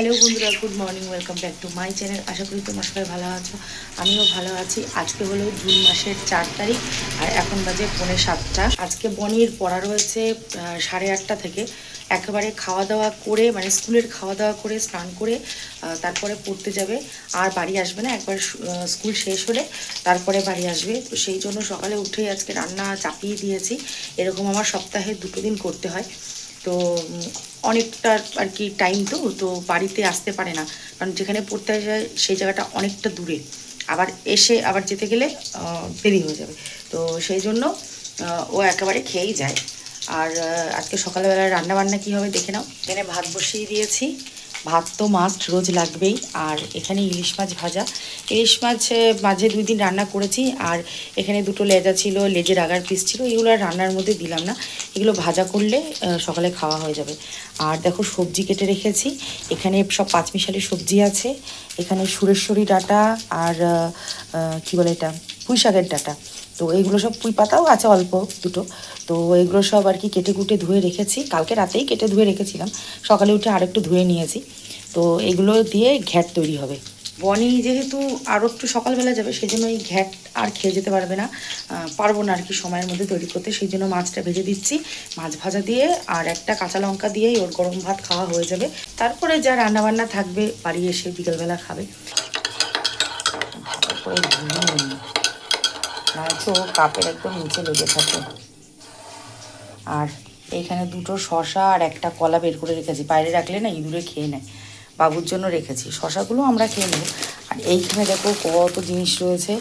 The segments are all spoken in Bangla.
হ্যালো বন্ধুরা good morning welcome back to my channel আশা করি তোমার সবাই ভালো আছো, আমিও ভালো আছি। আজকে হলো জুন মাসের চার তারিখ, আর এখন বাজে পৌনে সাতটা। আজকে বনির পড়া রয়েছে সাড়ে আটটা থেকে। একেবারে খাওয়া দাওয়া করে মানে স্কুলের খাওয়া দাওয়া করে, স্নান করে তারপরে পড়তে যাবে। আর বাড়ি আসবে না, একবার স্কুল শেষ হলে তারপরে বাড়ি আসবে। তো সেই জন্য সকালে উঠেই আজকে রান্না চাপিয়ে দিয়েছি। এরকম আমার সপ্তাহে দুটো দিন করতে হয়। তো অনেকটা আর কি টাইম তো তো বাড়িতে আসতে পারে না। কারণ যেখানে পড়তে যায় সেই জায়গাটা অনেকটা দূরে। আবার এসে আবার যেতে গেলে দেরি হয়ে যাবে। তো সেই জন্য ও একেবারে খেয়েই যায়। আর আজকে সকালবেলা রান্না বান্না কী হবে দেখে নাও। এখানে ভাত বসিয়ে দিয়েছি। ভাত তো মাস্ট রোজ লাগবেই, আর এখানে ইলিশ মাছ ভাজা। ইলিশ মাছ মাঝে দুই দিন রান্না করেছি, আর এখানে দুটো লেজা ছিল, লেজের আগার পিস ছিল, এগুলো আর রান্নার মধ্যে দিলাম না। এগুলো ভাজা করলে সকালে খাওয়া হয়ে যাবে। আর দেখো সবজি কেটে রেখেছি, এখানে সব পাঁচমিশালি সবজি আছে, এখানে সুরেশ্বরী ডাটা, আর কি বলে এটা? পুঁই শাকের ডাটা। তো এইগুলো সব পুঁই পাতাও আছে অল্প দুটো। তো এগুলো সব আর কি কেটে কুটে ধুয়ে রেখেছি। কালকে রাতেই কেটে ধুয়ে রেখেছিলাম। সকালে উঠে আরেকটু ধুয়ে নিয়েছি। তো এগুলো দিয়ে ঘ্যাট তৈরি হবে। বনি যেহেতু আরও একটু সকালবেলা যাবে সেই জন্য এই ঘ্যাট আর খেয়ে যেতে পারবে না। পারব না আর কি সময়ের মধ্যে তৈরি করতে। সেই জন্য মাছটা ভেজে দিচ্ছি। মাছ ভাজা দিয়ে আর একটা কাঁচা লঙ্কা দিয়েই ওর গরম ভাত খাওয়া হয়ে যাবে। তারপরে যা রান্নাবান্না থাকবে, বাড়ি এসে বিকেলবেলা খাবে। নয়তো কাপের একদম নিচে লেগে থাকে। আর এইখানে দুটো শশা আর একটা কলা বের করে রেখেছি। বাইরে রাখলে না ইঁদুরে খেয়ে নেয়। বাবুর জন্য রেখেছি। শশাগুলো আমরা খেয়ে নেব। আর এইখানে দেখো কত জিনিস রয়েছে।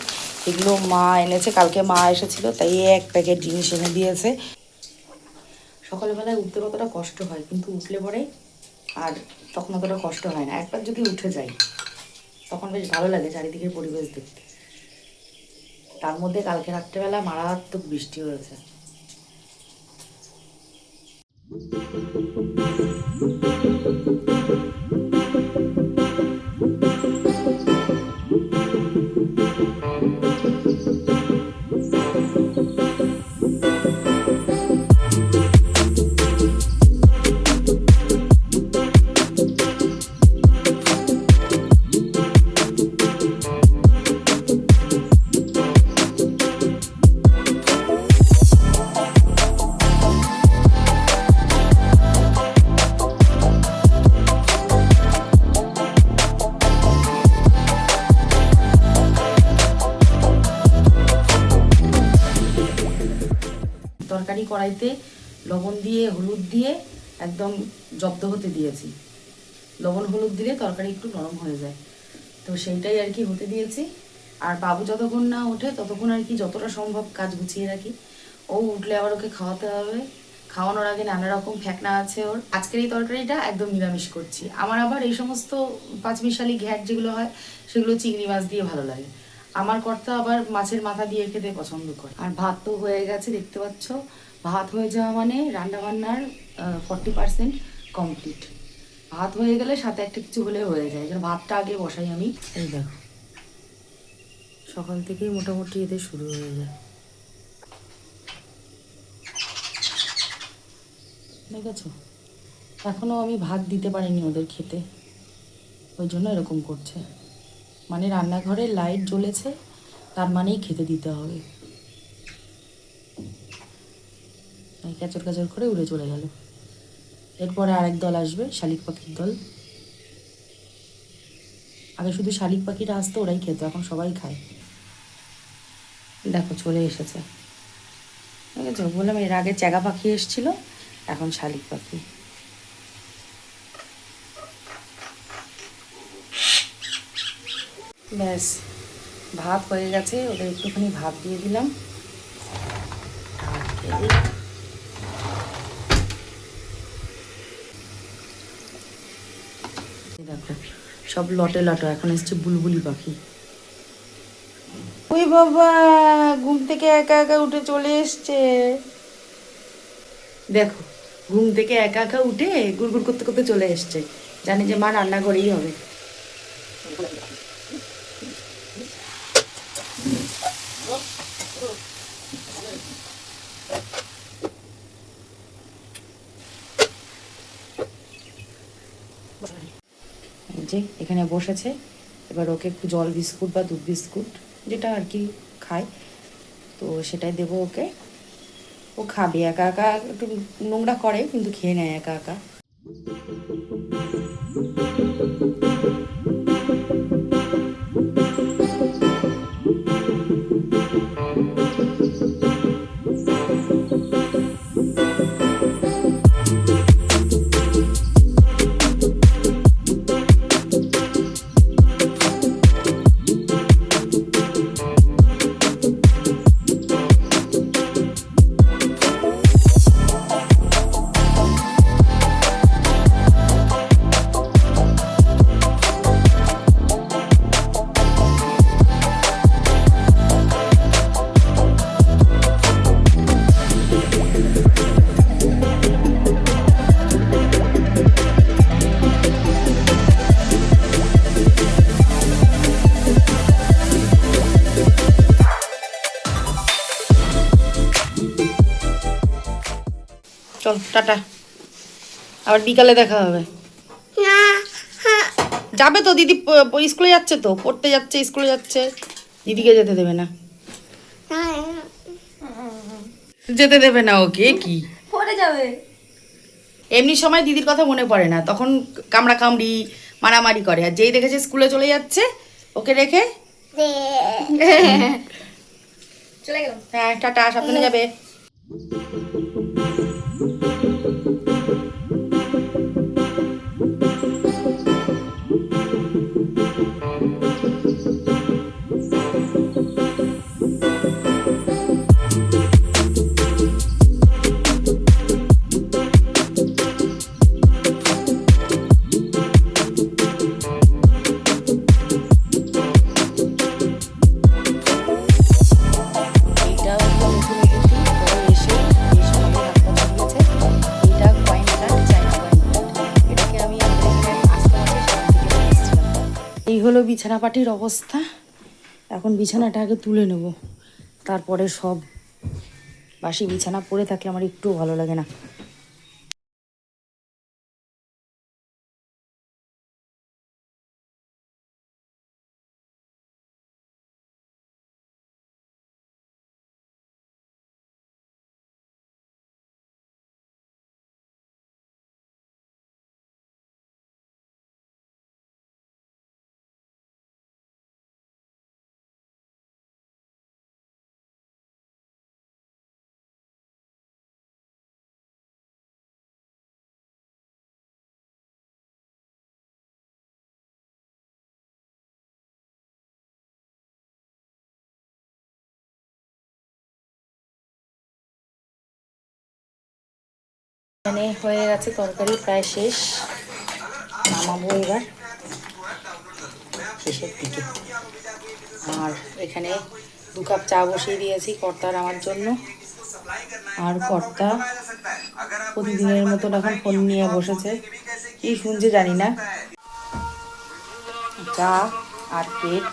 এগুলো মা এনেছে। কালকে মা এসেছিল, তাই এক প্যাকেট জিনিস এনে দিয়েছে। সকালবেলায় উঠতে কতটা কষ্ট হয়, কিন্তু উঠলে পরে আর তখন অতটা কষ্ট হয় না। একবার যদি উঠে যাই, তখন বেশ ভালো লাগে চারিদিকের পরিবেশ দেখতে। তার মধ্যে কালকে রাত্রেবেলা মারাত্মক বৃষ্টি হয়েছে। তরকারি কড়াইতে লবণ দিয়ে, হলুদ দিয়ে একদম জব্দ হতে দিয়েছি। লবণ, হলুদ দিলে তরকারি একটু নরম হয়ে যায়। তো সেইটাই আর কি হতে দিয়েছি। আর বাবু যতক্ষণ না ওঠে, ততক্ষণ আর কি যতটা সম্ভব কাজ গুছিয়ে রাখি। ও উঠলে আবার ওকে খাওয়াতে হবে। খাওয়ানোর আগে নানা রকম ফ্যাকনা আছে ওর। আজকের এই তরকারিটা একদম নিরামিষ করছি। আমার আবার এই সমস্ত পাঁচমিশালি ঘ্যাট যেগুলো হয়, সেগুলো চিংড়ি মাছ দিয়ে ভালো লাগে। আমার কর্তা আবার মাছের মাথা দিয়ে খেতে পছন্দ করে। আর ভাত তো হয়ে গেছে, দেখতে পাচ্ছ। ভাত হয়ে যাওয়া মানে রান্না বান্নার ফর্টি পার্সেন্ট কমপ্লিট ভাত হয়ে গেলে সাথে একটা কিছু হলে হয়ে যায়। এবার ভাতটা আগে বসাই আমি। এই দেখো। সকাল থেকেই মোটামুটি এতে শুরু হয়ে যায়। দেখেছ? এখনও আমি ভাত দিতে পারিনি ওদের খেতে। ওই জন্য এরকম করছে। মানে রান্নাঘরে লাইট জ্বলেছে, তার মানেই খেতে দিতে হবে। ক্যাচর ক্যাচর করে উড়ে চলে গেল। এরপরে আরেক দল আসবে, শালিক পাখির দল। আগে শুধু শালিক পাখিরা আসতো, ওরাই খেত, এখন সবাই খায়। দেখো, চলে এসেছে। বললাম এর আগে চ্যাগা পাখি এসছিল, এখন শালিক পাখি। ব্যাস ভাত হয়ে গেছে ওদের একটুখানি ভাত দিয়ে দিলাম। দেখো সব লটে লটো এখন এসছে বুলবুলি পাখি। ওই বাবা ঘুম থেকে একা একা উঠে চলে এসছে। দেখো ঘুম থেকে একা একা উঠে গুড়গুড় করতে করতে চলে এসছে। জানি যে মা রান্না রান্নাঘরেই হবে। যে, এখানে বসেছে। এবার ওকে একটু জল বিস্কুট বা দুধ বিস্কুট যেটা আর কি খায়, তো সেটাই দেবো ওকে। ও খাবে, একা একা একটু নোংরা করে, কিন্তু খেয়ে নেয় একা একা। চল টাটা। আবার বিকালে দেখা হবে। যাবে তো দিদি স্কুলে যাচ্ছে তো পড়তে যাচ্ছে স্কুলে যাচ্ছে। দিদিকে যেতে দেবে না। যেতে দেবে না ওকে কি? পড়ে যাবে। এমনি সময় দিদির কথা মনে পড়ে না তখন কামড়া কামড়ি মারামারি করে। আর যেই দেখেছে স্কুলে চলে যাচ্ছে ওকে রেখে চলে গেলাম হ্যাঁ টাটা সাবধানে যাবে। হলো বিছানা পাটির অবস্থা। এখন বিছানাটা আগে তুলে নেব। তারপরে সব বাসি বিছানা পড়ে থাকলে আমার একটু ভালো লাগে না। এখানে হয়ে গেছে তরকারি, প্রায় শেষ। নামাবো এবার শেষের দিকে। আর এখানে দু কাপ চা বসিয়ে দিয়েছি কর্তার আমার জন্য। আর কর্তা প্রতিদিনের মতন এখন ফোন নিয়ে বসেছে। কি শুনছে জানি না। চা আর কেক।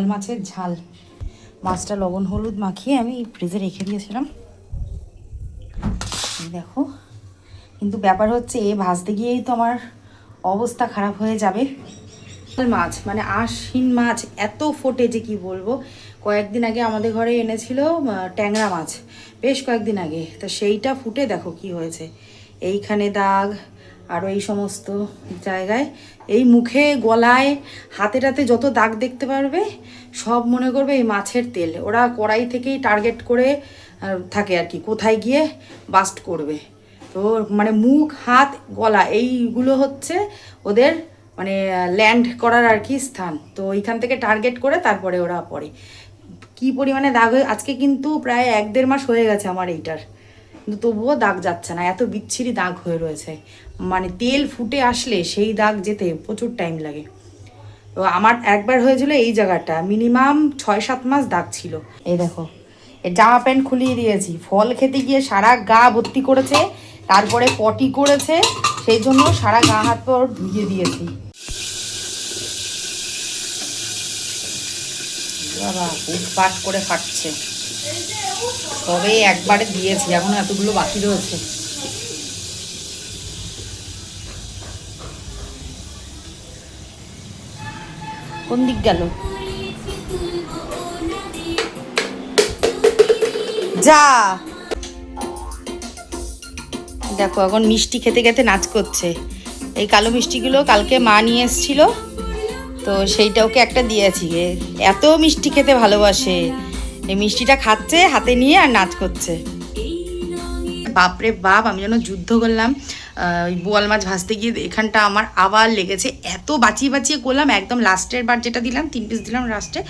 বোয়াল মাছের ঝাল। মাছটা লবণ, হলুদ মাখিয়ে আমি ফ্রিজে রেখে দিয়েছিলাম। দেখো, কিন্তু ব্যাপার হচ্ছে এ ভাজতে গিয়েই তো আমার অবস্থা খারাপ হয়ে যাবে। মাছ মানে আশিন মাছ, এত ফোটে যে কি বলব? কয়েকদিন আগে আমাদের ঘরে এনেছিল ট্যাংরা মাছ, বেশ কয়েকদিন আগে। তো সেইটা ফুটে দেখো কি হয়েছে। এইখানে দাগ আরও এই সমস্ত জায়গায় এই মুখে, গলায়, হাতে টাতে যত দাগ দেখতে পারবে, সব মনে করবে এই মাছের তেল। ওরা কড়াই থেকেই টার্গেট করে থাকে আর কি, কোথায় গিয়ে বাস্ট করবে। তো মানে মুখ, হাত, গলা, এইগুলো হচ্ছে ওদের মানে ল্যান্ড করার আর কি স্থান। তো এইখান থেকে টার্গেট করে তারপরে ওরা পড়ে। কি পরিমাণে দাগ হয়ে, আজকে কিন্তু প্রায় এক দেড় মাস হয়ে গেছে আমার এইটার। কিন্তু তবুও দাগ যাচ্ছে না, এত বিচ্ছিরি দাগ হয়ে রয়েছে। মানে তেল ফুটে আসলে সেই দাগ যেতে প্রচুর টাইম লাগে। তো আমার একবার হয়েছিল এই জায়গাটা মিনিমাম ছয় সাত মাস দাগ ছিল। এই দেখো জামা প্যান্ট খুলিয়ে দিয়েছি, ফল খেতে গিয়ে সারা গা ভর্তি করেছে, তারপরে পটি করেছে, সেই জন্য সারা গা হাত পর ধুয়ে দিয়েছি। বাবা উৎপাট করে ফাটছে। তবে একবারে দিয়েছি, এখন এতগুলো বাকি রয়েছে। কোন দিক গেল? যা! দেখো, এখন মিষ্টি খেতে খেতে নাচ করছে। এই কালো মিষ্টিগুলো কালকে মা নিয়ে এসেছিল, তো সেইটা ওকে একটা দিয়েছি। এত মিষ্টি খেতে ভালোবাসে। এই মিষ্টিটা খাচ্ছে, হাতে নিয়ে আর নাচ করছে। বাপরে বাপ, আমি যেন যুদ্ধ করলাম। ওই বোয়াল মাছ ভাজতে গিয়ে এখানটা আমার আবার লেগেছে। এত বাঁচিয়ে বাঁচিয়ে করলাম, একদম লাস্টের বার যেটা দিলাম, তিন পিস দিলাম লাস্টে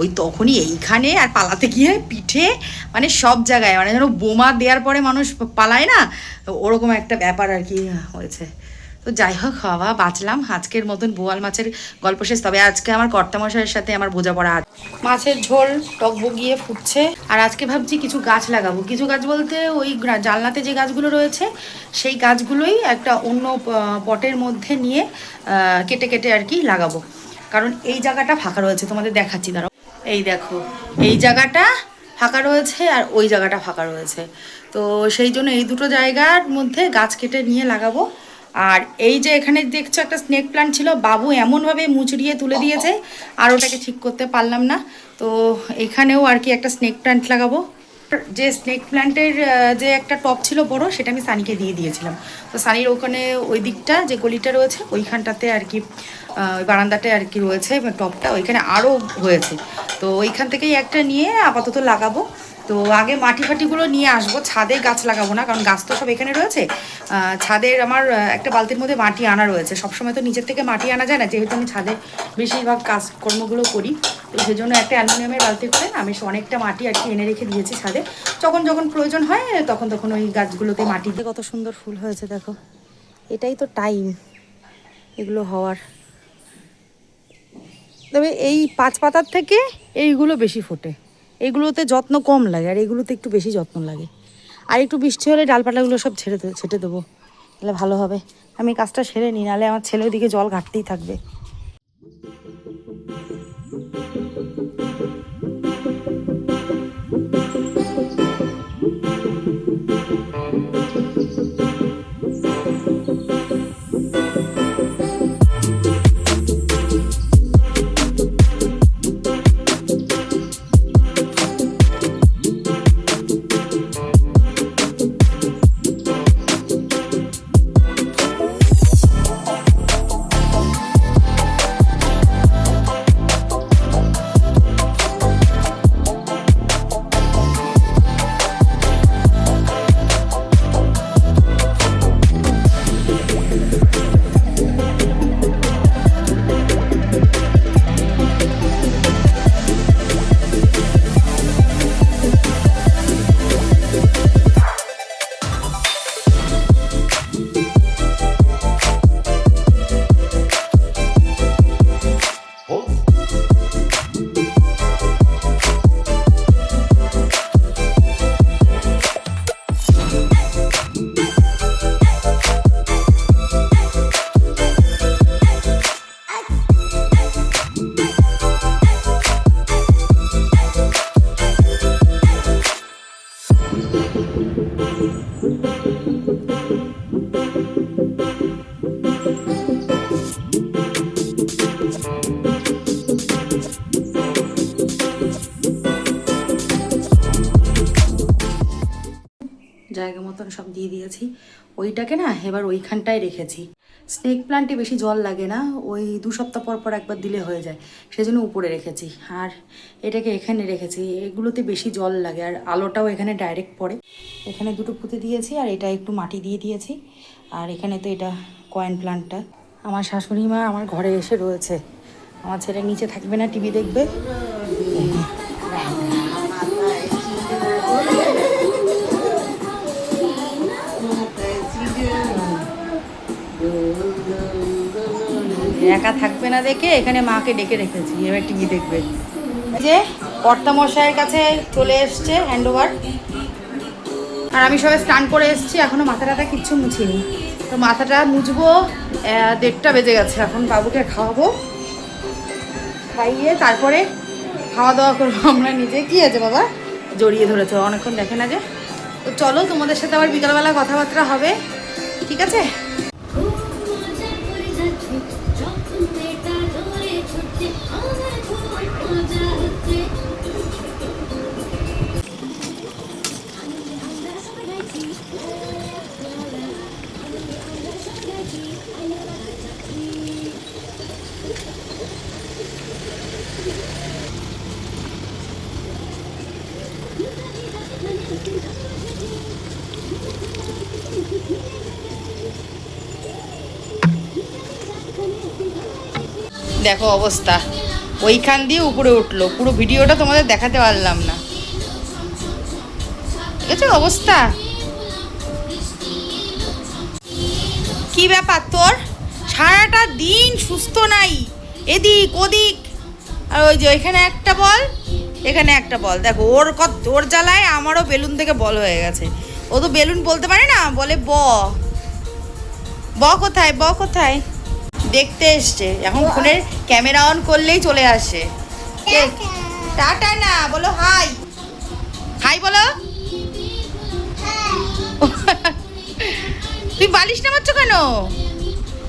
ওই তখনই এইখানে আর পালাতে গিয়ে পিঠে মানে সব জায়গায় মানে যেন বোমা দেওয়ার পরে মানুষ পালায় না? ওরকম একটা ব্যাপার আর কি হয়েছে। তো যাই হোক বাবা বাঁচলাম। আজকের মতন বোয়াল মাছের গল্প শেষ। তবে আজকে আমার কর্তামশাইয়ের সাথে আমার বোঝাপড়া আছে। মাছের ঝোল, টক বগিয়ে ফুটছে। আর আজকে ভাবছি কিছু গাছ লাগাবো। কিছু গাছ বলতে ওই জানলাতে যে গাছগুলো রয়েছে, সেই গাছগুলোই একটা অন্য পটের মধ্যে নিয়ে কেটে কেটে আর কি লাগাবো। কারণ এই জায়গাটা ফাঁকা রয়েছে, তোমাদের দেখাচ্ছি, দাঁড়াও। এই দেখো, এই জায়গাটা ফাঁকা রয়েছে আর ওই জায়গাটা ফাঁকা রয়েছে। তো সেই জন্য এই দুটো জায়গার মধ্যে গাছ কেটে নিয়ে লাগাবো। আর এই যে এখানে দেখছ একটা স্নেক প্লান্ট ছিল, বাবু এমনভাবে মুচড়িয়ে তুলে দিয়েছে, আর ওটাকে ঠিক করতে পারলাম না। তো এখানেও আর কি একটা স্নেক প্লান্ট লাগাবো। যে স্নেক প্ল্যান্টের যে একটা টপ ছিল বড়, সেটা আমি সানিকে দিয়ে দিয়েছিলাম। তো সানির ওখানে ওই দিকটা, যে গলিটা রয়েছে, ওইখানটাতে আর কি ওই বারান্দাটায় আর কি রয়েছে টপটা ওইখানে আরও হয়েছে। তো ওইখান থেকেই একটা নিয়ে আপাতত লাগাবো। তো আগে মাটি ফাটিগুলো নিয়ে আসব। ছাদে গাছ লাগাবো না, কারণ গাছ তো সব এখানে রয়েছে। ছাদের আমার একটা বালতির মধ্যে মাটি আনা রয়েছে। সবসময় তো নিচের থেকে মাটি আনা যায় না, যেহেতু আমি ছাদে বেশিরভাগ কাজকর্মগুলো করি। তো সেই জন্য একটা অ্যালুমিনিয়ামের বালতি করে আমি অনেকটা মাটি আর কি এনে রেখে দিয়েছি ছাদে। যখন যখন প্রয়োজন হয়, তখন তখন ওই গাছগুলোতে মাটি দিয়ে কত সুন্দর ফুল হয়েছে, দেখো। এটাই তো টাইম, এগুলো হওয়ার। তবে এই পাঁচ পাতার থেকে এইগুলো বেশি ফোটে। এইগুলোতে যত্ন কম লাগে, আর এগুলোতে একটু বেশি যত্ন লাগে। আর একটু বৃষ্টি হলে ডালপাটাগুলো সব ছেড়ে ছেটে দেবো। তাহলে ভালো হবে। আমি কাজটা সেরে নিই, নাহলে আমার ছেলে ওদিকে জল ঘাটতেই থাকবে। সব দিয়ে দিয়েছি। ওইটাকে না এবার ওইখানটায় রেখেছি। স্নেক প্লান্টে বেশি জল লাগে না, ওই দু সপ্তাহ পর পর একবার দিলে হয়ে যায়। সেজন্য উপরে রেখেছি। আর এটাকে এখানে রেখেছি। এগুলোতে বেশি জল লাগে, আর আলোটাও এখানে ডাইরেক্ট পড়ে। এখানে দুটো পুঁতে দিয়েছি, আর এটা একটু মাটি দিয়ে দিয়েছি। আর এখানে তো এটা কয়েন প্লান্টটা আমার শাশুড়ি মা আমার ঘরে এসে রয়েছে। আমার ছেলে নিচে থাকবে না, টিভি দেখবে। একা থাকবে না দেখে এখানে মাকে ডেকে রেখেছি, এবার টিভি দেখবে। যে কর্তামশাইয়ের কাছে চলে এসছে হ্যান্ড আর আমি সবাই স্নান করে এসেছি এখনও মাথা টাথা কিচ্ছু মুছিনি। তো মাথাটা মুছবো দেড়টা বেজে গেছে, এখন বাবুকে খাওয়াবো। খাইয়ে তারপরে খাওয়া দাওয়া করব আমরা নিজে। কি আছে বাবা? জড়িয়ে ধরেছে, অনেকক্ষণ দেখে না যে। তো চলো তোমাদের সাথে আবার বিকালবেলা কথাবার্তা হবে। ঠিক আছে? দেখো অবস্থা। ওইখান দিয়ে উপরে উঠল। পুরো ভিডিওটা তোমাদের দেখাতে পারলাম না। অবস্থা। কি ব্যাপার তোর? সারাটা দিন সুস্থ নাই। এদিক ওদিক। আর ওই যে ওইখানে একটা বল, এখানে একটা বল। দেখো, ওর কত ওর জ্বালায় আমারও বেলুন থেকে বল হয়ে গেছে। ও তো বেলুন বলতে পারে না, বলে ব। ব কোথায়? ব কোথায়? দেখতে এসছে। এখন ফোনের ক্যামেরা অন করলেই চলে আসে? টাটা না বলো হাই হাই বলো। তুই বালিশ নামাচ্ছ কেন?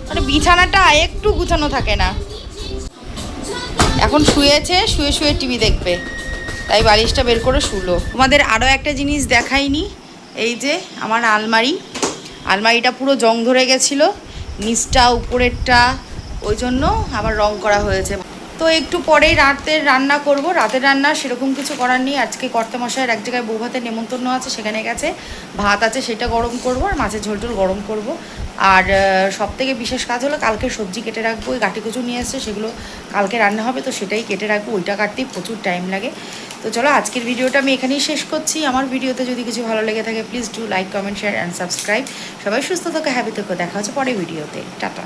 আরে বিছানাটা একটু গুছানো থাকে না। এখন শুয়েছে শুয়ে শুয়ে টিভি দেখবে। তাই বালিশটা বের করে শুলো। তোমাদের আরও একটা জিনিস দেখাইনি এই যে আমার আলমারি। আলমারিটা পুরো জং ধরে গেছিল। নিচটা, উপরেরটা, ওই জন্য আবার রং করা হয়েছে। তো একটু পরেই রাতের রান্না করব। রাতের রান্না সেরকম কিছু করার নেই। আজকে কর্তামশাইয়ের এক জায়গায় বউ ভাতের নেমন্তন্ন আছে, সেখানে গেছে। ভাত আছে, সেটা গরম করব আর মাছের ঝোল টোল গরম করব। আর সব থেকে বিশেষ কাজ হলো কালকে সবজি কেটে রাখব। ওই গাটি কচু নিয়ে এসছে, সেগুলো কালকে রান্না হবে, তো সেটাই কেটে রাখব। ওইটা কাটতেই প্রচুর টাইম লাগে। তো চলো, আজকের ভিডিওটা আমি এখানেই শেষ করছি। আমার ভিডিওতে যদি কিছু ভালো লেগে থাকে please do like comment share and subscribe সবাই সুস্থ থাকো হ্যাপি থেকো। দেখা হচ্ছে পরে ভিডিওতে। টাটা।